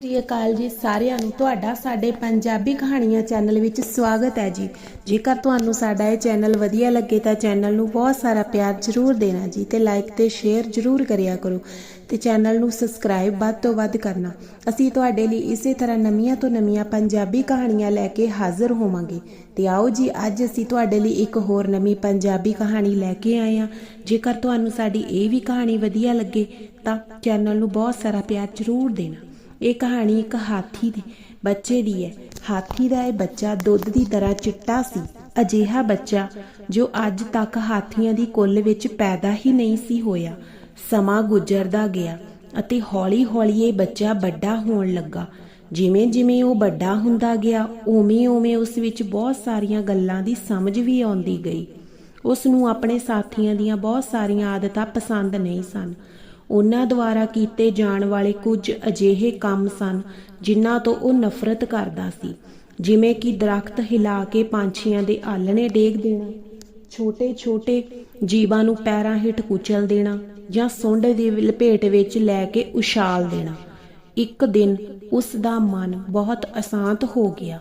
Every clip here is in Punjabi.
ਸ੍ਰੀ ਅਕਾਲ ਜੀ ਸਾਰਿਆਂ ਨੂੰ। ਤੁਹਾਡਾ ਸਾਡੇ ਪੰਜਾਬੀ ਕਹਾਣੀਆਂ ਚੈਨਲ ਵਿੱਚ ਸਵਾਗਤ ਹੈ ਜੀ। ਜੇਕਰ ਤੁਹਾਨੂੰ ਸਾਡਾ ਇਹ ਚੈਨਲ ਵਧੀਆ ਲੱਗੇ ਤਾਂ ਚੈਨਲ ਨੂੰ ਬਹੁਤ ਸਾਰਾ ਪਿਆਰ ਜ਼ਰੂਰ ਦੇਣਾ ਜੀ ਤੇ ਲਾਈਕ ਤੇ ਸ਼ੇਅਰ ਜ਼ਰੂਰ ਕਰਿਆ ਕਰੋ ਤੇ ਚੈਨਲ ਨੂੰ ਸਬਸਕ੍ਰਾਈਬ ਵੱਧ ਤੋਂ ਵੱਧ ਕਰਨਾ। ਅਸੀਂ ਤੁਹਾਡੇ ਲਈ ਇਸੇ ਤਰ੍ਹਾਂ ਨਵੀਆਂ ਤੋਂ ਨਵੀਆਂ ਪੰਜਾਬੀ ਕਹਾਣੀਆਂ ਲੈ ਕੇ ਹਾਜ਼ਰ ਹੋਵਾਂਗੇ। ਤੇ ਆਓ ਜੀ, ਅੱਜ ਅਸੀਂ ਤੁਹਾਡੇ ਲਈ ਇੱਕ ਹੋਰ ਨਵੀਂ ਪੰਜਾਬੀ ਕਹਾਣੀ ਲੈ ਕੇ ਆਏ ਹਾਂ। ਜੇਕਰ ਤੁਹਾਨੂੰ ਸਾਡੀ ਇਹ ਵੀ ਕਹਾਣੀ ਵਧੀਆ ਲੱਗੇ ਤਾਂ ਚੈਨਲ ਨੂੰ ਬਹੁਤ ਸਾਰਾ ਪਿਆਰ ਜ਼ਰੂਰ ਦੇਣਾ। ਇਹ ਕਹਾਣੀ ਇੱਕ ਹਾਥੀ ਦੇ, ਬੱਚੇ ਦੀ ਹੈ। ਹਾਥੀ ਦਾ ਇਹ ਬੱਚਾ ਦੁੱਧ ਦੀ ਤਰ੍ਹਾਂ ਚਿੱਟਾ ਸੀ। ਅਜਿਹਾ ਬੱਚਾ ਜੋ ਅੱਜ ਤੱਕ ਹਾਥੀਆਂ ਦੀ ਕੁੱਲ ਵਿੱਚ ਪੈਦਾ ਹੀ ਨਹੀਂ ਸੀ ਹੋਇਆ, ਸਮਾਂ ਗੁਜ਼ਰਦਾ ਗਿਆ ਅਤੇ ਹੌਲੀ-ਹੌਲੀ ਇਹ ਬੱਚਾ ਵੱਡਾ ਹੋਣ ਲੱਗਾ। ਜਿਵੇਂ-ਜਿਵੇਂ ਉਹ ਵੱਡਾ ਹੁੰਦਾ ਗਿਆ, ਉਵੇਂ-ਉਵੇਂ ਉਸ ਵਿੱਚ ਬਹੁਤ ਸਾਰੀਆਂ ਗੱਲਾਂ ਦੀ ਸਮਝ ਵੀ ਆਉਂਦੀ ਗਈ। ਉਸ ਨੂੰ ਆਪਣੇ ਸਾਥੀਆਂ ਦੀਆਂ ਬਹੁਤ ਸਾਰੀਆਂ ਆਦਤਾਂ ਪਸੰਦ ਨਹੀਂ ਸਨ। ਉਹਨਾਂ ਦੁਆਰਾ ਕੀਤੇ ਜਾਣ ਵਾਲੇ ਕੁਝ ਅਜਿਹੇ ਕੰਮ ਸਨ, ਜਿਨ੍ਹਾਂ ਤੋਂ ਉਹ ਨਫ਼ਰਤ ਕਰਦਾ ਸੀ। ਜਿਵੇਂ ਕਿ ਦਰਖਤ ਹਿਲਾ ਕੇ ਪੰਛੀਆਂ ਦੇ ਆਲਣੇ ਡੇਗ ਦੇਣਾ, ਛੋਟੇ-ਛੋਟੇ ਜੀਵਾਂ ਨੂੰ ਪੈਰਾਂ ਹੇਠ ਕੁਚਲ ਦੇਣਾ ਜਾਂ ਸੁੰਡ ਦੀ ਲਪੇਟ ਵਿੱਚ ਲੈ ਕੇ ਉਛਾਲ ਦੇਣਾ। ਇੱਕ ਦਿਨ ਉਸ ਦਾ ਮਨ ਬਹੁਤ ਅਸ਼ਾਂਤ ਹੋ ਗਿਆ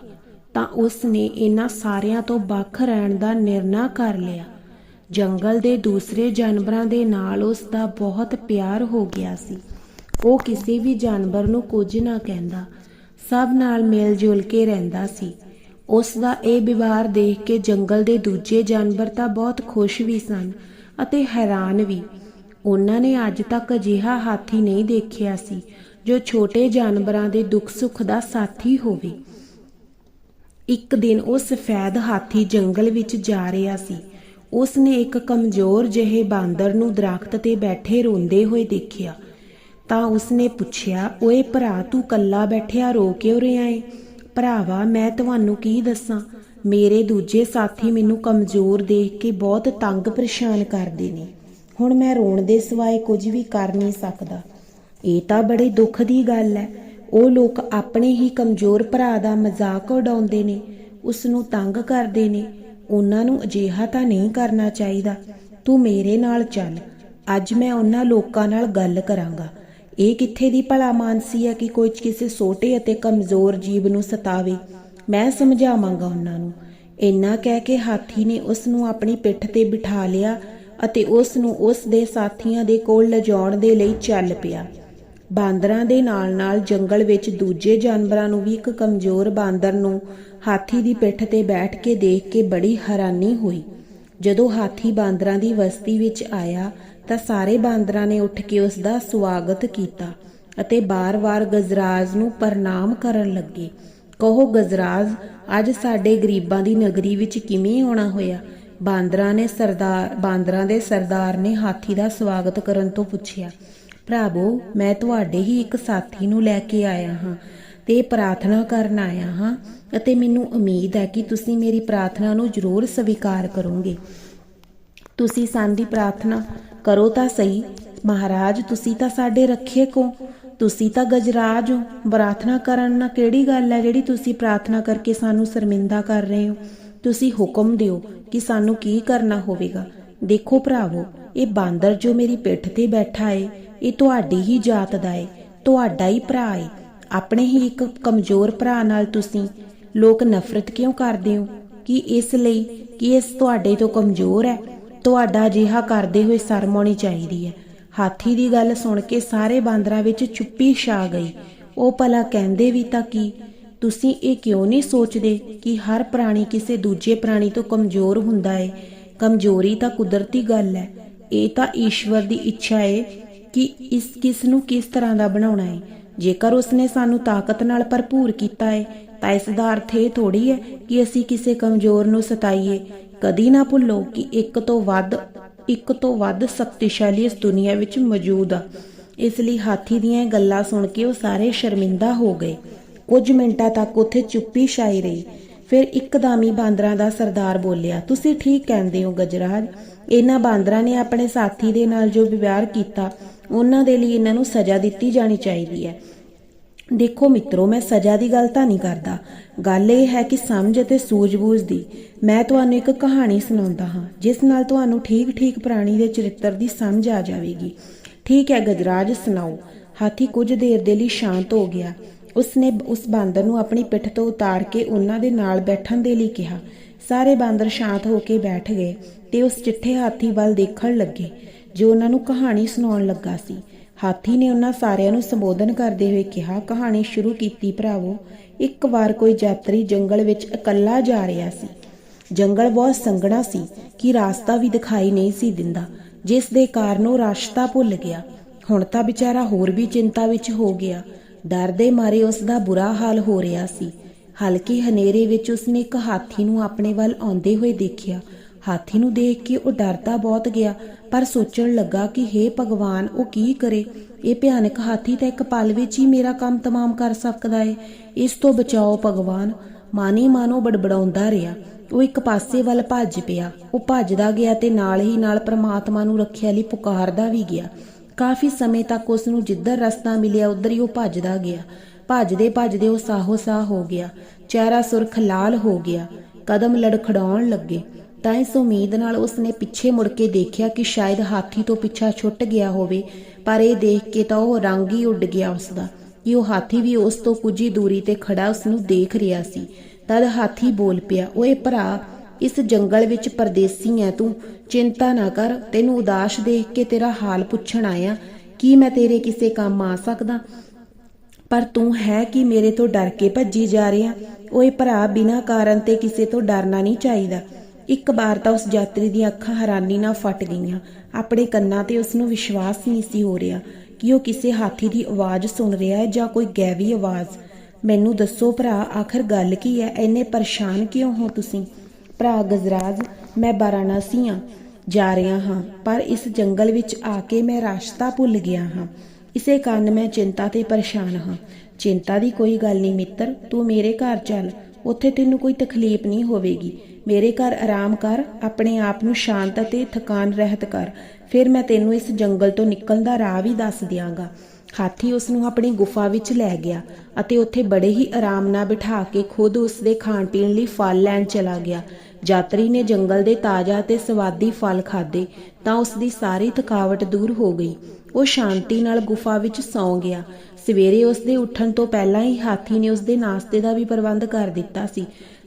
ਤਾਂ ਉਸ ਨੇ ਇਹਨਾਂ ਸਾਰਿਆਂ ਤੋਂ ਵੱਖ ਰਹਿਣ ਦਾ ਨਿਰਣਾ ਕਰ ਲਿਆ। ਜੰਗਲ ਦੇ ਦੂਸਰੇ ਜਾਨਵਰਾਂ ਦੇ ਨਾਲ ਉਸ ਦਾ ਬਹੁਤ ਪਿਆਰ ਹੋ ਗਿਆ ਸੀ। ਉਹ ਕਿਸੇ ਵੀ ਜਾਨਵਰ ਨੂੰ ਕੁਝ ਨਾ ਕਹਿੰਦਾ, ਸਭ ਨਾਲ ਮਿਲ ਜੁਲ ਕੇ ਰਹਿੰਦਾ ਸੀ। ਉਸ ਦਾ ਇਹ ਵਿਵਹਾਰ ਦੇਖ ਕੇ ਜੰਗਲ ਦੇ ਦੂਜੇ ਜਾਨਵਰ ਤਾਂ ਬਹੁਤ ਖੁਸ਼ ਵੀ ਸਨ ਅਤੇ ਹੈਰਾਨ ਵੀ। ਉਹਨਾਂ ਨੇ ਅੱਜ ਤੱਕ ਅਜਿਹਾ ਹਾਥੀ ਨਹੀਂ ਦੇਖਿਆ ਸੀ ਜੋ ਛੋਟੇ ਜਾਨਵਰਾਂ ਦੇ ਦੁੱਖ ਸੁੱਖ ਦਾ ਸਾਥੀ ਹੋਵੇ। ਇੱਕ ਦਿਨ ਉਹ ਸਫੈਦ ਹਾਥੀ ਜੰਗਲ ਵਿੱਚ ਜਾ ਰਿਹਾ ਸੀ। ਉਸ ਨੇ ਇੱਕ ਕਮਜ਼ੋਰ ਜਿਹੇ ਬਾਂਦਰ ਨੂੰ ਦਰਖਤ ਤੇ ਬੈਠੇ ਰੋਂਦੇ ਹੋਏ ਦੇਖਿਆ। ਤਾਂ ਉਸ ਨੇ ਪੁੱਛਿਆ, ਓਏ ਭਰਾ, ਤੂੰ ਕੱਲਾ ਬੈਠਿਆ ਰੋ ਕਿਉਂ ਰਿਹਾ ਏ? ਭਰਾਵਾ, ਮੈਂ ਤੁਹਾਨੂੰ ਕੀ ਦੱਸਾਂ? ਮੇਰੇ ਦੂਜੇ ਸਾਥੀ ਮੈਨੂੰ ਕਮਜ਼ੋਰ ਦੇਖ ਕੇ ਬਹੁਤ ਤੰਗ ਪਰੇਸ਼ਾਨ ਕਰਦੇ ਨੇ। ਹੁਣ ਮੈਂ ਰੋਣ ਦੇ ਸਿਵਾਏ ਕੁਝ ਵੀ ਕਰ ਨਹੀਂ ਸਕਦਾ। ਇਹ ਤਾਂ ਬੜੇ ਦੁੱਖ ਦੀ ਗੱਲ ਹੈ ਉਹ ਲੋਕ ਆਪਣੇ ਹੀ ਕਮਜ਼ੋਰ ਭਰਾ ਦਾ ਮਜ਼ਾਕ ਉਡਾਉਂਦੇ ਨੇ ਉਸ ਨੂੰ ਤੰਗ ਕਰਦੇ ਨੇ। ਉਹਨਾਂ ਨੂੰ ਅਜਿਹਾ ਤਾਂ ਨਹੀਂ ਕਰਨਾ ਚਾਹੀਦਾ। ਤੂੰ ਮੇਰੇ ਨਾਲ ਚੱਲ। ਅੱਜ ਮੈਂ ਉਹਨਾਂ ਲੋਕਾਂ ਨਾਲ ਗੱਲ ਕਰਾਂਗਾ। ਇਹ ਕਿੱਥੇ ਦੀ ਭਲਾ ਮਾਨਸੀ ਹੈ ਕਿ ਕੋਈ ਕਿਸੇ ਛੋਟੇ ਅਤੇ ਕਮਜ਼ੋਰ ਜੀਵ ਨੂੰ ਸਤਾਵੇ? ਮੈਂ ਸਮਝਾਵਾਂਗਾ ਉਹਨਾਂ ਨੂੰ। ਇੰਨਾ ਕਹਿ ਕੇ ਹਾਥੀ ਨੇ ਉਸ ਨੂੰ ਆਪਣੀ ਪਿੱਠ ਤੇ ਬਿਠਾ ਲਿਆ ਅਤੇ ਉਸ ਨੂੰ ਉਸ ਦੇ ਸਾਥੀਆਂ ਦੇ ਕੋਲ ਲਿਜਾਉਣ ਦੇ ਲਈ ਚੱਲ ਪਿਆ। ਬਾਂਦਰਾਂ ਦੇ ਨਾਲ-ਨਾਲ ਜੰਗਲ ਵਿੱਚ ਦੂਜੇ ਜਾਨਵਰਾਂ ਨੂੰ ਵੀ ਇੱਕ ਕਮਜ਼ੋਰ ਬਾਂਦਰ ਨੂੰ ਹਾਥੀ ਦੀ ਪਿੱਠ ਤੇ ਬੈਠ ਕੇ ਦੇਖ ਕੇ ਬੜੀ ਹੈਰਾਨੀ ਹੋਈ। ਜਦੋਂ ਹਾਥੀ ਬਾਂਦਰਾਂ ਦੀ ਬਸਤੀ ਵਿੱਚ ਆਇਆ ਤਾਂ ਸਾਰੇ ਬਾਂਦਰਾਂ ਨੇ ਉੱਠ ਕੇ ਉਸ ਦਾ ਸਵਾਗਤ ਕੀਤਾ ਅਤੇ ਬਾਰ-ਬਾਰ ਗਜਰਾਜ ਨੂੰ ਪ੍ਰਣਾਮ ਕਰਨ ਲੱਗੇ। ਕਹੋ ਗਜਰਾਜ, ਅੱਜ ਸਾਡੇ ਗਰੀਬਾਂ ਦੀ ਨਗਰੀ ਵਿੱਚ ਕਿਵੇਂ ਆਉਣਾ ਹੋਇਆ? ਬਾਂਦਰਾਂ ਨੇ ਸਰਦਾਰ ਬਾਂਦਰਾਂ ਦੇ ਸਰਦਾਰ ਨੇ ਹਾਥੀ ਦਾ ਸਵਾਗਤ ਕਰਨ ਤੋਂ ਪੁੱਛਿਆ। ਭਰਾਵੋ, ਮੈਂ ਤੁਹਾਡੇ ਹੀ ਇੱਕ ਸਾਥੀ ਨੂੰ ਲੈ ਕੇ ਆਇਆ ਹਾਂ ਤੇ ਪ੍ਰਾਰਥਨਾ ਕਰਨ ਆਇਆ ਹਾਂ ਅਤੇ ਮੈਨੂੰ ਉਮੀਦ ਹੈ ਕਿ ਤੁਸੀਂ ਮੇਰੀ ਪ੍ਰਾਰਥਨਾ ਨੂੰ ਜ਼ਰੂਰ ਸਵੀਕਾਰ ਕਰੋਗੇ। ਤੁਸੀਂ ਸਾਡੀ ਪ੍ਰਾਰਥਨਾ ਕਰੋ ਤਾਂ ਸਹੀ। ਮਹਾਰਾਜ, ਤੁਸੀਂ ਤਾਂ ਸਾਡੇ ਰੱਖਿਅਕ ਹੋ। ਤੁਸੀਂ ਤਾਂ ਗਜਰਾਜ ਹੋ। ਪ੍ਰਾਰਥਨਾ ਕਰਨ ਨਾਲ ਕਿਹੜੀ ਗੱਲ ਹੈ ਜਿਹੜੀ ਤੁਸੀਂ ਪ੍ਰਾਰਥਨਾ ਕਰਕੇ ਸਾਨੂੰ ਸ਼ਰਮਿੰਦਾ ਕਰ ਰਹੇ ਹੋ? ਤੁਸੀਂ ਹੁਕਮ ਦਿਓ ਕਿ ਸਾਨੂੰ ਕੀ ਕਰਨਾ ਹੋਵੇਗਾ। ਦੇਖੋ ਭਰਾਵੋ, ਇਹ ਬਾਂਦਰ ਜੋ ਮੇਰੀ ਪਿੱਠ ਤੇ ਬੈਠਾ ਏ, ਇਹ ਤੁਹਾਡੀ ਹੀ ਜਾਤ ਦਾ ਏ, ਤੁਹਾਡਾ ਹੀ ਭਰਾ ਏ। ਆਪਣੇ ਹੀ ਇੱਕ ਕਮਜ਼ੋਰ ਭਰਾ ਨਾਲ ਤੁਸੀਂ ਲੋਕ ਨਫ਼ਰਤ ਕਿਉਂ ਕਰਦੇ ਹੋ? ਕਿ ਇਸ ਲਈ ਕਿ ਇਸ ਤੁਹਾਡੇ ਤੋਂ ਕਮਜ਼ੋਰ ਹੈ? ਤੁਹਾਡਾ ਜਿਹਾ ਕਰਦੇ ਹੋਏ ਸ਼ਰਮ ਆਉਣੀ ਚਾਹੀਦੀ ਹੈ। ਹਾਥੀ ਦੀ ਗੱਲ ਸੁਣ ਕੇ ਸਾਰੇ ਬਾਂਦਰਾਂ ਵਿੱਚ ਚੁੱਪੀ ਛਾ ਗਈ। ਉਹ ਭਲਾ ਕਹਿੰਦੇ ਵੀ ਤਾਂ ਕੀ, ਤੁਸੀਂ ਇਹ ਕਿਉਂ ਨਹੀਂ ਸੋਚਦੇ ਕਿ ਹਰ ਪ੍ਰਾਣੀ ਕਿਸੇ ਦੂਜੇ ਪ੍ਰਾਣੀ ਤੋਂ ਕਮਜ਼ੋਰ ਹੁੰਦਾ ਹੈ ਕਮਜ਼ੋਰੀ ਤਾਂ ਕੁਦਰਤੀ ਗੱਲ ਹੈ। ਇਹ ਤਾਂ ਈਸ਼ਵਰ ਦੀ ਇੱਛਾ ਏ ਕਿ ਇਸ ਕਿਸ ਨੂੰ ਕਿਸ ਤਰ੍ਹਾਂ ਦਾ ਬਣਾਉਣਾ ਹੈ ਜੇਕਰ ਉਸਨੇ ਸਾਨੂੰ ਤਾਕਤ ਨਾਲ ਭਰਪੂਰ ਕੀਤਾ ਹੈ ਤਾਂ ਇਸ ਦਾ ਅਰਥ ਇਹ ਥੋੜੀ ਹੈ ਕਿ ਅਸੀਂ ਕਿਸੇ ਕਮਜ਼ੋਰ ਨੂੰ ਸਤਾਈਏ। ਕਦੀ ਨਾ ਭੁੱਲੋ ਕਿ ਇੱਕ ਤੋਂ ਵੱਧ, ਇੱਕ ਤੋਂ ਵੱਧ ਸ਼ਕਤੀਸ਼ਾਲੀ ਇਸ ਦੁਨੀਆ ਵਿੱਚ ਮੌਜੂਦ ਆ। ਇਸ ਲਈ ਹਾਥੀ ਦੀਆਂ ਗੱਲਾਂ ਸੁਣ ਕੇ ਉਹ ਸਾਰੇ ਸ਼ਰਮਿੰਦਾ ਹੋ ਗਏ। ਕੁਝ ਮਿੰਟਾਂ ਤੱਕ ਉੱਥੇ ਚੁੱਪੀ ਛਾਈ ਰਹੀ। ਫਿਰ ਇੱਕਦਮ ਹੀ ਬਾਂਦਰਾਂ ਦਾ ਸਰਦਾਰ ਬੋਲਿਆ, ਤੁਸੀਂ ਠੀਕ ਕਹਿੰਦੇ ਹੋ ਗਜਰਾਜ। ਇਹਨਾਂ ਬਾਂਦਰਾਂ ਨੇ ਆਪਣੇ ਸਾਥੀ ਦੇ ਨਾਲ ਜੋ ਵਿਵਹਾਰ ਕੀਤਾ, ਉਹਨਾਂ ਦੇ ਲਈ ਇਹਨਾਂ ਨੂੰ ਸਜ਼ਾ ਦਿੱਤੀ ਜਾਣੀ ਚਾਹੀਦੀ ਹੈ। ਦੇਖੋ ਮਿੱਤਰੋ, ਮੈਂ ਸਜ਼ਾ ਦੀ ਗੱਲ ਤਾਂ ਨਹੀਂ ਕਰਦਾ। ਗੱਲ ਇਹ ਹੈ ਕਿ ਸਮਝ ਅਤੇ ਸੂਝ-ਬੂਝ ਦੀ ਮੈਂ ਤੁਹਾਨੂੰ ਇੱਕ ਕਹਾਣੀ ਸੁਣਾਉਂਦਾ ਹਾਂ, ਜਿਸ ਨਾਲ ਤੁਹਾਨੂੰ ਠੀਕ-ਠੀਕ ਪ੍ਰਾਣੀ ਦੇ ਚਰਿੱਤਰ ਦੀ ਸਮਝ ਆ ਜਾਵੇਗੀ। ਠੀਕ ਹੈ ਗਜਰਾਜ, ਸੁਣਾਓ। ਹਾਥੀ ਕੁਝ ਦੇਰ ਦੇ ਲਈ ਸ਼ਾਂਤ ਹੋ ਗਿਆ। ਉਸਨੇ ਉਸ ਬਾਂਦਰ ਨੂੰ ਆਪਣੀ ਪਿੱਠ ਤੋਂ ਉਤਾਰ ਕੇ ਉਹਨਾਂ ਦੇ ਨਾਲ ਬੈਠਣ ਦੇ ਲਈ ਕਿਹਾ। ਸਾਰੇ ਬਾਂਦਰ ਸ਼ਾਂਤ ਹੋ ਕੇ ਬੈਠ ਗਏ ਤੇ ਉਸ ਚਿੱਠੇ ਹਾਥੀ ਵੱਲ ਦੇਖਣ ਲੱਗੇ, ਜੋ ਉਹਨਾਂ ਨੂੰ ਕਹਾਣੀ ਸੁਣਾਉਣ ਲੱਗਾ ਸੀ। ਹਾਥੀ ਨੇ ਉਹਨਾਂ ਸਾਰਿਆਂ ਨੂੰ ਸੰਬੋਧਨ ਕਰਦੇ ਹੋਏ ਕਿਹਾ, ਕਹਾਣੀ ਸ਼ੁਰੂ ਕੀਤੀ ਭਰਾਵੋ, ਇੱਕ ਵਾਰ ਕੋਈ ਯਾਤਰੀ ਜੰਗਲ ਵਿੱਚ ਇਕੱਲਾ ਜਾ ਰਿਹਾ ਸੀ। ਜੰਗਲ ਬਹੁਤ ਸੰਘਣਾ ਸੀ ਕਿ ਰਾਸਤਾ ਵੀ ਦਿਖਾਈ ਨਹੀਂ ਸੀ ਦਿੰਦਾ, ਜਿਸ ਦੇ ਕਾਰਨ ਉਹ ਰਸਤਾ ਭੁੱਲ ਗਿਆ। ਹੁਣ ਤਾਂ ਵਿਚਾਰਾ ਹੋਰ ਵੀ ਚਿੰਤਾ ਵਿੱਚ ਹੋ ਗਿਆ। ਡਰ ਦੇ ਮਾਰੇ ਉਸ ਦਾ ਬੁਰਾ ਹਾਲ ਹੋ ਰਿਹਾ ਸੀ। ਹਲਕੇ ਹਨੇਰੇ ਵਿੱਚ ਉਸਨੇ ਇੱਕ ਹਾਥੀ ਨੂੰ ਆਪਣੇ ਵੱਲ ਆਉਂਦੇ ਹੋਏ ਦੇਖਿਆ। ਹਾਥੀ ਨੂੰ ਦੇਖ ਕੇ ਉਹ ਡਰਦਾ ਬਹੁਤ ਗਿਆ, ਪਰ ਸੋਚਣ ਲੱਗਾ ਕਿ हे ਭਗਵਾਨ, ਉਹ ਕੀ ਕਰੇ? ਇਹ ਭਿਆਨਕ ਹਾਥੀ ਤਾਂ ਇੱਕ ਪਲ ਵਿੱਚ ਹੀ ਮੇਰਾ ਕੰਮ ਤਮਾਮ ਕਰ ਸਕਦਾ ਹੈ ਇਸ ਤੋਂ ਬਚਾਓ ਭਗਵਾਨ। ਮਾਨੀ ਮਾਨੋ ਬੜਬੜਾਉਂਦਾ ਰਿਹਾ। ਉਹ ਇੱਕ ਪਾਸੇ ਵੱਲ ਭੱਜ ਪਿਆ। ਉਹ ਭੱਜਦਾ ਗਿਆ ਤੇ ਨਾਲ ਹੀ ਨਾਲ ਪ੍ਰਮਾਤਮਾ ਨੂੰ ਰੱਖਿਆ ਲਈ ਪੁਕਾਰਦਾ ਵੀ ਗਿਆ। ਕਾਫੀ ਸਮੇਂ ਤੱਕ ਉਸ ਨੂੰ ਜਿੱਧਰ ਰਸਤਾ ਮਿਲਿਆ, ਉਧਰ ਹੀ ਉਹ ਭੱਜਦਾ ਗਿਆ। ਭੱਜਦੇ ਭੱਜਦੇ ਉਹ ਸਾਹੋ ਸਾਹ ਹੋ ਗਿਆ। ਚਿਹਰਾ ਸੁਰਖ ਲਾਲ ਹੋ ਗਿਆ। ਕਦਮ ਲੜਖੜਾਉਣ ਲੱਗੇ। ਤਾਂ ਇਸ ਉਮੀਦ ਨਾਲ ਉਸਨੇ ਪਿੱਛੇ ਮੁੜ ਕੇ ਦੇਖਿਆ ਕਿ ਸ਼ਾਇਦ ਹਾਥੀ ਤੋਂ ਪਿੱਛਾ ਛੁੱਟ ਗਿਆ ਹੋਵੇ, ਪਰ ਇਹ ਦੇਖ ਕੇ ਤਾਂ ਉਹ ਰੰਗ ਹੀ ਉੱਡ ਗਿਆ ਉਸਦਾ। ਕਿ ਉਹ ਹਾਥੀ ਵੀ ਉਸ ਤੋਂ ਕੁਝ ਹੀ ਦੂਰੀ ਤੇ ਖੜਾ ਉਸ ਨੂੰ ਦੇਖ ਰਿਹਾ ਸੀ। ਤਦ ਹਾਥੀ ਬੋਲ ਪਿਆ, ਓਏ ਭਰਾ ਇਸ ਜੰਗਲ ਵਿੱਚ ਪਰਦੇਸੀ ਐ ਤੂੰ, ਚਿੰਤਾ ਨਾ ਕਰ, ਤੈਨੂੰ ਉਦਾਸ ਦੇਖ ਕੇ ਤੇਰਾ ਹਾਲ ਪੁੱਛਣ ਆਇਆ, ਕੀ ਮੈਂ ਤੇਰੇ ਕਿਸੇ ਕੰਮ ਆ ਸਕਦਾ? ਪਰ ਤੂੰ ਹੈ ਕਿ ਮੇਰੇ ਤੋਂ ਡਰ ਕੇ ਭੱਜੀ ਜਾ ਰਿਹਾ? ਓਏ ਭਰਾ, ਬਿਨਾਂ ਕਾਰਨ ਤੇ ਕਿਸੇ ਤੋਂ ਡਰਨਾ ਨਹੀਂ ਚਾਹੀਦਾ। ਇੱਕ ਵਾਰ ਤਾਂ ਉਸ ਯਾਤਰੀ ਦੀਆਂ ਅੱਖਾਂ ਹੈਰਾਨੀ ਨਾਲ ਫਟ ਗਈਆਂ। ਆਪਣੇ ਕੰਨਾਂ ਤੇ ਉਸ ਨੂੰ ਵਿਸ਼ਵਾਸ ਨਹੀਂ ਸੀ ਹੋ ਰਿਹਾ ਕਿ ਉਹ ਕਿਸੇ ਹਾਥੀ ਦੀ ਆਵਾਜ਼ ਸੁਣ ਰਿਹਾ ਹੈ ਜਾਂ ਕੋਈ ਗੈਵੀ ਆਵਾਜ਼। ਮੈਨੂੰ ਦੱਸੋ ਭਰਾ, ਆਖਰ ਗੱਲ ਕੀ ਹੈ? ਐਨੇ ਪਰੇਸ਼ਾਨ ਕਿਉਂ ਹੋ ਤੁਸੀਂ? ਭਰਾ ਗਜਰਾਜ, ਮੈਂ ਬਾਰਾਣਸੀ ਆ ਜਾ ਰਿਹਾ ਹਾਂ, ਪਰ ਇਸ ਜੰਗਲ ਵਿੱਚ ਆ ਕੇ ਮੈਂ ਰਾਸ਼ਤਾ ਭੁੱਲ ਗਿਆ ਹਾਂ। ਇਸੇ ਕਾਰਨ ਮੈਂ ਚਿੰਤਾ ਤੇ ਪਰੇਸ਼ਾਨ ਹਾਂ। ਚਿੰਤਾ ਦੀ ਕੋਈ ਗੱਲ ਨਹੀਂ ਮਿੱਤਰ, ਤੂੰ ਮੇਰੇ ਘਰ ਚੱਲ। ਉੱਥੇ ਤੈਨੂੰ ਕੋਈ ਤਕਲੀਫ ਨਹੀਂ ਹੋਵੇਗੀ। ਮੇਰੇ ਘਰ ਆਰਾਮ ਕਰ, ਆਪਣੇ ਆਪ ਨੂੰ ਸ਼ਾਂਤ ਅਤੇ ਥਕਾਨ ਰਹਿਤ ਕਰ। ਫਿਰ ਮੈਂ ਤੈਨੂੰ ਇਸ ਜੰਗਲ ਤੋਂ ਨਿਕਲਣ ਦਾ ਰਾਹ ਵੀ ਦੱਸ ਦਿਆਂਗਾ। ਹਾਥੀ ਉਸ ਨੂੰ ਆਪਣੀ ਗੁਫਾ ਵਿੱਚ ਲੈ ਗਿਆ ਅਤੇ ਉੱਥੇ ਬੜੇ ਹੀ ਆਰਾਮ ਨਾਲ ਬਿਠਾ ਕੇ ਖੁਦ ਉਸ ਦੇ ਖਾਣ ਪੀਣ ਲਈ ਫਲ ਲੈਣ ਚਲਾ ਗਿਆ। ਯਾਤਰੀ ਨੇ ਜੰਗਲ ਦੇ ਤਾਜ਼ਾ ਤੇ ਸਵਾਦੀ ਫਲ ਖਾਦੇ ਤਾਂ ਉਸ ਦੀ ਸਾਰੀ ਥਕਾਵਟ ਦੂਰ ਹੋ ਗਈ। ਉਹ ਸ਼ਾਂਤੀ ਨਾਲ ਗੁਫਾ ਵਿੱਚ ਸੌਂ ਗਿਆ। ਸਵੇਰੇ ਉਸ ਦੇ ਉੱਠਣ ਤੋਂ ਪਹਿਲਾਂ ਹੀ ਹਾਥੀ ਨੇ ਉਸ ਦੇ ਨਾਸ਼ਤੇ ਦਾ ਵੀ ਪ੍ਰਬੰਧ ਕਰ ਦਿੱਤਾ ਸੀ।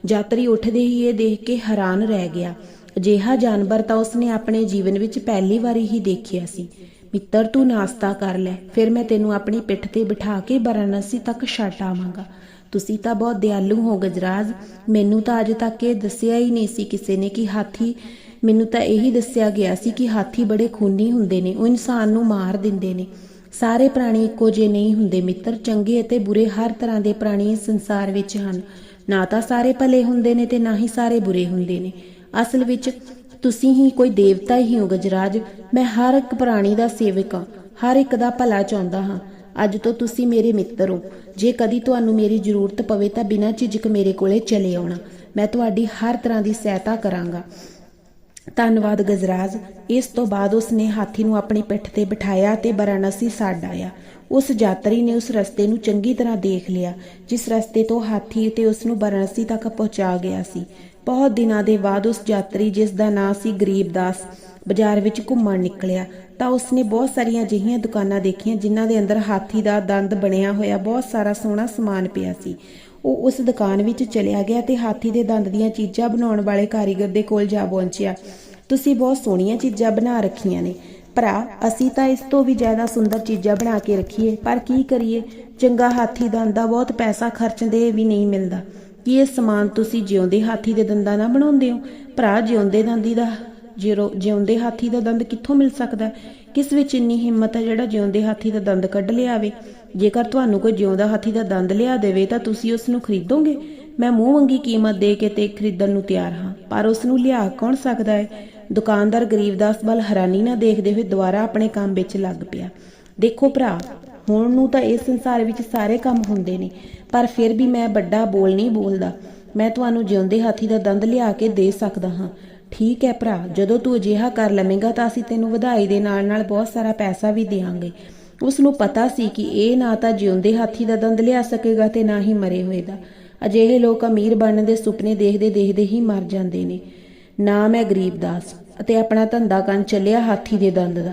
ਯਾਤਰੀ ਉੱਠਦੇ ਹੀ ਇਹ ਦੇਖ ਕੇ ਹੈਰਾਨ ਰਹਿ ਗਿਆ। ਅਜਿਹਾ ਜਾਨਵਰ ਤਾਂ ਉਸਨੇ ਆਪਣੇ ਜੀਵਨ ਵਿੱਚ ਪਹਿਲੀ ਵਾਰੀ ਹੀ ਦੇਖਿਆ ਸੀ। ਮਿੱਤਰ, ਤੂੰ ਨਾਸ਼ਤਾ ਕਰ ਲੈ, ਫਿਰ ਮੈਂ ਤੈਨੂੰ ਆਪਣੀ ਪਿੱਠ ਤੇ ਬਿਠਾ ਕੇ ਬਰਾਨਸੀ ਤੱਕ ਛੱਡ ਆਵਾਂਗਾ। ਤੁਸੀਂ ਤਾਂ ਬਹੁਤ ਦਿਆਲੂ ਹੋ ਗਜਰਾਜ। ਮੈਨੂੰ ਤਾਂ ਅਜੇ ਤੱਕ ਇਹ ਦੱਸਿਆ ਹੀ ਨਹੀਂ ਸੀ ਕਿਸੇ ਨੇ ਕਿ ਹਾਥੀ, ਮੈਨੂੰ ਤਾਂ ਇਹੀ ਦੱਸਿਆ ਗਿਆ ਸੀ ਕਿ ਹਾਥੀ ਬੜੇ ਖੂਨੀ ਹੁੰਦੇ ਨੇ, ਉਹ ਇਨਸਾਨ ਨੂੰ ਮਾਰ ਦਿੰਦੇ ਨੇ। ਸਾਰੇ ਪ੍ਰਾਣੀ ਇੱਕੋ ਜਿਹੇ ਨਹੀਂ ਹੁੰਦੇ ਮਿੱਤਰ, ਚੰਗੇ ਅਤੇ ਬੁਰੇ ਹਰ ਤਰ੍ਹਾਂ ਦੇ ਪ੍ਰਾਣੀ ਇਸ ਸੰਸਾਰ ਵਿੱਚ ਹਨ। ਨਾ ਤਾਂ ਸਾਰੇ ਭਲੇ ਹੁੰਦੇ ਨੇ ਤੇ ਨਾ ਹੀ ਸਾਰੇ ਬੁਰੇ ਹੁੰਦੇ ਨੇ। ਅਸਲ ਵਿੱਚ ਤੁਸੀਂ ਹੀ ਕੋਈ ਦੇਵਤਾ ਹੀ ਹੋ ਗਜਰਾਜ। ਮੈਂ ਹਰ ਇੱਕ ਪ੍ਰਾਣੀ ਦਾ ਸੇਵਕ ਹਾਂ, ਹਰ ਇੱਕ ਦਾ ਭਲਾ ਚਾਹੁੰਦਾ ਹਾਂ। ਅੱਜ ਤੋਂ ਤੁਸੀਂ ਮੇਰੇ ਮਿੱਤਰ ਹੋ। ਜੇ ਕਦੀ ਤੁਹਾਨੂੰ ਮੇਰੀ ਜ਼ਰੂਰਤ ਪਵੇ ਤਾਂ ਬਿਨਾਂ ਝਿਜਕ ਮੇਰੇ ਕੋਲੇ ਚਲੇ ਆਉਣਾ। ਮੈਂ ਤੁਹਾਡੀ ਹਰ ਤਰ੍ਹਾਂ ਦੀ ਸਹਾਇਤਾ ਕਰਾਂਗਾ। ਧੰਨਵਾਦ ਗਜਰਾਜ। ਇਸ ਤੋਂ ਬਾਅਦ ਉਸਨੇ ਹਾਥੀ ਨੂੰ ਆਪਣੀ ਪਿੱਠ ਤੇ ਬਿਠਾਇਆ ਤੇ ਬਰਾਨਸੀ ਛੱਡ ਆਇਆ। ਉਸ ਯਾਤਰੀ ਨੇ ਉਸ ਰਸਤੇ ਨੂੰ ਚੰਗੀ ਤਰ੍ਹਾਂ ਦੇਖ ਲਿਆ, ਜਿਸ ਰਸਤੇ ਤੋਂ ਹਾਥੀ ਤੇ ਉਸ ਨੂੰ ਬਰਾਨਸੀ ਤੱਕ ਪਹੁੰਚਾ ਗਿਆ ਸੀ। ਬਹੁਤ ਦਿਨਾਂ ਦੇ ਬਾਅਦ ਉਸ ਯਾਤਰੀ ਜਿਸ ਦਾ ਨਾਂ ਸੀ ਗਰੀਬਦਾਸ ਬਾਜ਼ਾਰ ਵਿੱਚ ਘੁੰਮਣ ਨਿਕਲਿਆ, ਤਾਂ ਉਸਨੇ ਬਹੁਤ ਸਾਰੀਆਂ ਅਜਿਹੀਆਂ ਦੁਕਾਨਾਂ ਦੇਖੀਆਂ ਜਿਨ੍ਹਾਂ ਦੇ ਅੰਦਰ ਹਾਥੀ ਦਾ ਦੰਦ ਬਣਿਆ ਹੋਇਆ ਬਹੁਤ ਸਾਰਾ ਸੋਹਣਾ ਸਮਾਨ ਪਿਆ ਸੀ। ਉਹ ਉਸ ਦੁਕਾਨ ਵਿੱਚ ਚਲਿਆ ਗਿਆ ਤੇ ਹਾਥੀ ਦੇ ਦੰਦ ਦੀਆਂ ਚੀਜ਼ਾਂ ਬਣਾਉਣ ਵਾਲੇ ਕਾਰੀਗਰ ਦੇ ਕੋਲ ਜਾ ਪਹੁੰਚਿਆ। ਤੁਸੀਂ ਬਹੁਤ ਸੋਹਣੀਆਂ ਚੀਜ਼ਾਂ ਬਣਾ ਰੱਖੀਆਂ ਨੇ। ਭਰਾ, ਅਸੀਂ ਤਾਂ ਇਸ ਤੋਂ ਵੀ ਜ਼ਿਆਦਾ ਸੁੰਦਰ ਚੀਜ਼ਾਂ ਬਣਾ ਕੇ ਰੱਖੀਏ, ਪਰ ਕੀ ਕਰੀਏ? ਚੰਗਾ ਹਾਥੀ ਦੰਦ ਦਾ ਬਹੁਤ ਪੈਸਾ ਖਰਚਦੇ ਵੀ ਨਹੀਂ ਮਿਲਦਾ। ਕੀ ਇਹ ਸਮਾਨ ਤੁਸੀਂ ਜਿਉਂਦੇ ਹਾਥੀ ਦੇ ਦੰਦਾਂ ਨਾਲ ਬਣਾਉਂਦੇ ਹੋ? ਭਰਾ, ਜਿਉਂਦੇ ਦੰਦੀ ਦਾ ਜਿਉ ਜਿਉਂਦੇ ਹਾਥੀ ਦਾ ਦੰਦ ਕਿੱਥੋਂ ਮਿਲ ਸਕਦਾ ਕਿਸ ਵਿੱਚ ਇੰਨੀ ਹਿੰਮਤ ਹੈ ਜਿਹੜਾ ਜਿਉਂਦੇ ਹਾਥੀ ਦਾ ਦੰਦ ਕੱਢ ਲਿਆਵੇ? ਜੇਕਰ ਤੁਹਾਨੂੰ ਕੋਈ ਜਿਉਂਦਾ ਹਾਥੀ ਦਾ ਦੰਦ ਲਿਆ ਦੇਵੇ ਤਾਂ ਤੁਸੀਂ ਉਸ ਨੂੰ ਖਰੀਦੋਗੇ? ਮੈਂ ਮੂੰਹ ਮੰਗੀ ਕੀਮਤ ਦੇ ਕੇ ਤੇ ਖਰੀਦਣ ਨੂੰ ਤਿਆਰ ਹਾਂ, ਪਰ ਉਸ ਨੂੰ ਲਿਆ ਕੌਣ ਸਕਦਾ ਹੈ? ਦੁਕਾਨਦਾਰ ਗਰੀਬਦਾਸ ਵੱਲ ਹੈਰਾਨੀ ਨਾਲ ਦੇਖਦੇ ਹੋਏ ਦੁਬਾਰਾ ਆਪਣੇ ਕੰਮ ਵਿੱਚ ਲੱਗ ਪਿਆ। ਦੇਖੋ ਭਰਾ, ਹੁਣ ਨੂੰ ਤਾਂ ਇਸ ਸੰਸਾਰ ਵਿੱਚ ਸਾਰੇ ਕੰਮ ਹੁੰਦੇ ਨੇ, ਪਰ ਫਿਰ ਵੀ ਮੈਂ ਵੱਡਾ ਬੋਲ ਨਹੀਂ ਬੋਲਦਾ। ਮੈਂ ਤੁਹਾਨੂੰ ਜਿਉਂਦੇ ਹਾਥੀ ਦਾ ਦੰਦ ਲਿਆ ਕੇ ਦੇ ਸਕਦਾ ਹਾਂ। ਠੀਕ ਹੈ ਭਰਾ, ਜਦੋਂ ਤੂੰ ਅਜਿਹਾ ਕਰ ਲਵੇਂਗਾ ਤਾਂ ਅਸੀਂ ਤੈਨੂੰ ਵਧਾਈ ਦੇ ਨਾਲ ਨਾਲ ਬਹੁਤ ਸਾਰਾ ਪੈਸਾ ਵੀ ਦੇਵਾਂਗੇ ਉਸ ਨੂੰ ਪਤਾ ਸੀ ਕਿ ਇਹ ਨਾ ਤਾਂ ਜਿਉਂਦੇ ਹਾਥੀ ਦਾ ਦੰਦ ਲਿਆ ਸਕੇਗਾ ਤੇ ਨਾ ਹੀ ਮਰੇ ਹੋਏ ਦਾ ਅਜਿਹੇ ਲੋਕ ਅਮੀਰ ਬਣਨ ਦੇ ਸੁਪਨੇ ਦੇਖਦੇ ਦੇਖਦੇ ਹੀ ਮਰ ਜਾਂਦੇ ਨੇ। ਨਾਮ ਹੈ ਗਰੀਬਦਾਸ ਅਤੇ ਆਪਣਾ ਧੰਦਾ ਕਰਨ ਚੱਲਿਆ ਹਾਥੀ ਦੇ ਦੰਦ ਦਾ।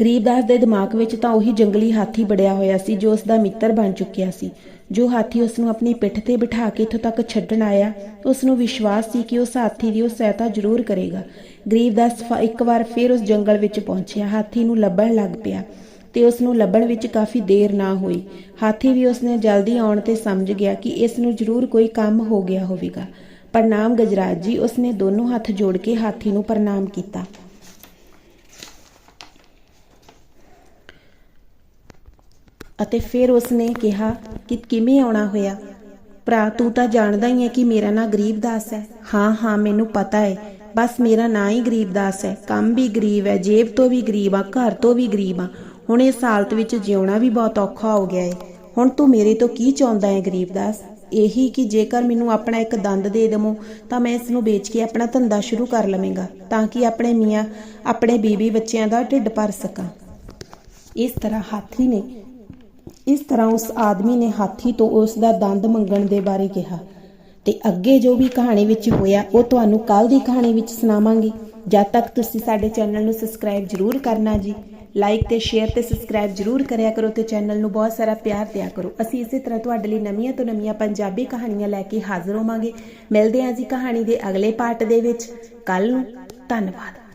ਗਰੀਬਦਾਸ ਦੇ ਦਿਮਾਗ ਵਿੱਚ ਤਾਂ ਉਹੀ ਜੰਗਲੀ ਹਾਥੀ ਬੜਿਆ ਹੋਇਆ ਸੀ ਜੋ ਉਸ ਦਾ ਮਿੱਤਰ ਬਣ ਚੁੱਕਿਆ ਸੀ। ਜੋ ਹਾਥੀ ਉਸ ਨੂੰ ਆਪਣੀ ਪਿੱਠ ਤੇ ਬਿਠਾ ਕੇ ਇੱਥੋਂ ਤੱਕ ਛੱਡਣ ਆਇਆ, ਉਸ ਨੂੰ ਵਿਸ਼ਵਾਸ ਸੀ ਕਿ ਉਸ ਹਾਥੀ ਦੀ ਉਹ ਸਹਾਇਤਾ ਜ਼ਰੂਰ ਕਰੇਗਾ। ਗਰੀਬਦਾਸ ਫ- ਇੱਕ ਵਾਰ ਫਿਰ ਉਸ ਜੰਗਲ ਵਿੱਚ ਪਹੁੰਚਿਆ। ਹਾਥੀ ਨੂੰ ਲੱਭਣ ਲੱਗ ਪਿਆ ਤੇ ਉਸ ਨੂੰ ਲੱਭਣ ਵਿੱਚ ਕਾਫੀ ਦੇਰ ਨਾ ਹੋਈ। ਹਾਥੀ ਵੀ ਉਸਨੇ ਜਲਦੀ ਆਉਣ ਤੇ ਸਮਝ ਗਿਆ ਕਿ ਇਸ ਨੂੰ ਜ਼ਰੂਰ ਕੋਈ ਕੰਮ ਹੋ ਗਿਆ ਹੋਵੇਗਾ। ਪ੍ਰਣਾਮ ਗਜਰਾਜ ਜੀ ਉਸਨੇ ਦੋਨੋਂ ਹੱਥ ਜੋੜ ਕੇ ਹਾਥੀ ਨੂੰ ਪ੍ਰਣਾਮ ਕੀਤਾ। ਅਤੇ ਫਿਰ ਉਸਨੇ ਕਿਹਾ ਕਿ ਕਿਵੇਂ ਆਉਣਾ ਹੋਇਆ? ਭਰਾ, ਤੂੰ ਤਾਂ ਜਾਣਦਾ ਹੀ ਹੈ ਕਿ ਮੇਰਾ ਨਾਂ ਗਰੀਬਦਾਸ ਹੈ। ਹਾਂ ਹਾਂ, ਮੈਨੂੰ ਪਤਾ ਹੈ। ਬਸ ਮੇਰਾ ਨਾਂ ਹੀ ਗਰੀਬਦਾਸ ਹੈ। ਕੰਮ ਵੀ ਗਰੀਬ ਹੈ, ਜੇਬ ਤੋਂ ਵੀ ਗਰੀਬ ਆ ਘਰ ਤੋਂ ਵੀ ਗਰੀਬ ਆ ਹੁਣ ਇਸ ਹਾਲਤ ਵਿੱਚ ਜਿਉਣਾ ਵੀ ਬਹੁਤ ਔਖਾ ਹੋ ਗਿਆ ਹੈ। ਹੁਣ ਤੂੰ ਮੇਰੇ ਤੋਂ ਕੀ ਚਾਹੁੰਦਾ ਹੈ ਗਰੀਬਦਾਸ ਇਹੀ ਕਿ ਜੇਕਰ ਮੈਨੂੰ ਆਪਣਾ ਇੱਕ ਦੰਦ ਦੇ ਦੇਵੋ, ਤਾਂ ਮੈਂ ਇਸ ਨੂੰ ਵੇਚ ਕੇ ਆਪਣਾ ਧੰਦਾ ਸ਼ੁਰੂ ਕਰ ਲਵਾਂਗਾ, ਤਾਂ ਕਿ ਆਪਣੇ ਮੀਆਂ, ਆਪਣੇ ਬੀਬੀ ਬੱਚਿਆਂ ਦਾ ਢਿੱਡ ਭਰ ਸਕਾਂ। ਇਸ ਤਰ੍ਹਾਂ ਹਾਥੀ ਨੇ ਇਸ ਤਰ੍ਹਾਂ ਉਸ ਆਦਮੀ ਨੇ ਹਾਥੀ ਤੋਂ ਉਸ ਦਾ ਦੰਦ ਮੰਗਣ ਦੇ ਬਾਰੇ ਕਿਹਾ। ਤੇ ਅੱਗੇ ਜੋ ਵੀ ਕਹਾਣੀ ਵਿੱਚ ਹੋਇਆ, ਉਹ ਤੁਹਾਨੂੰ ਕੱਲ ਦੀ ਕਹਾਣੀ ਵਿੱਚ ਸੁਣਾਵਾਂਗੇ। ਜਦ ਤੱਕ ਤੁਸੀਂ ਸਾਡੇ ਚੈਨਲ ਨੂੰ ਸਬਸਕ੍ਰਾਈਬ ਜਰੂਰ ਕਰਨਾ ਜੀ, ਲਾਈਕ ਤੇ ਸ਼ੇਅਰ ਤੇ ਸਬਸਕ੍ਰਾਈਬ ਜਰੂਰ ਕਰਿਆ ਕਰੋ ਤੇ ਚੈਨਲ ਨੂੰ ਬਹੁਤ ਸਾਰਾ ਪਿਆਰ ਦਿਆ ਕਰੋ। ਅਸੀਂ ਇਸੇ ਤਰ੍ਹਾਂ ਤੁਹਾਡੇ ਲਈ ਨਵੀਆਂ ਤੋਂ ਨਵੀਆਂ ਪੰਜਾਬੀ ਕਹਾਣੀਆਂ ਲੈ ਕੇ ਹਾਜ਼ਰ ਹੋਵਾਂਗੇ। ਮਿਲਦੇ ਹਾਂ ਜੀ ਕਹਾਣੀ ਦੇ ਅਗਲੇ ਪਾਰਟ ਦੇ ਵਿੱਚ। ਕੱਲ ਨੂੰ ਧੰਨਵਾਦ।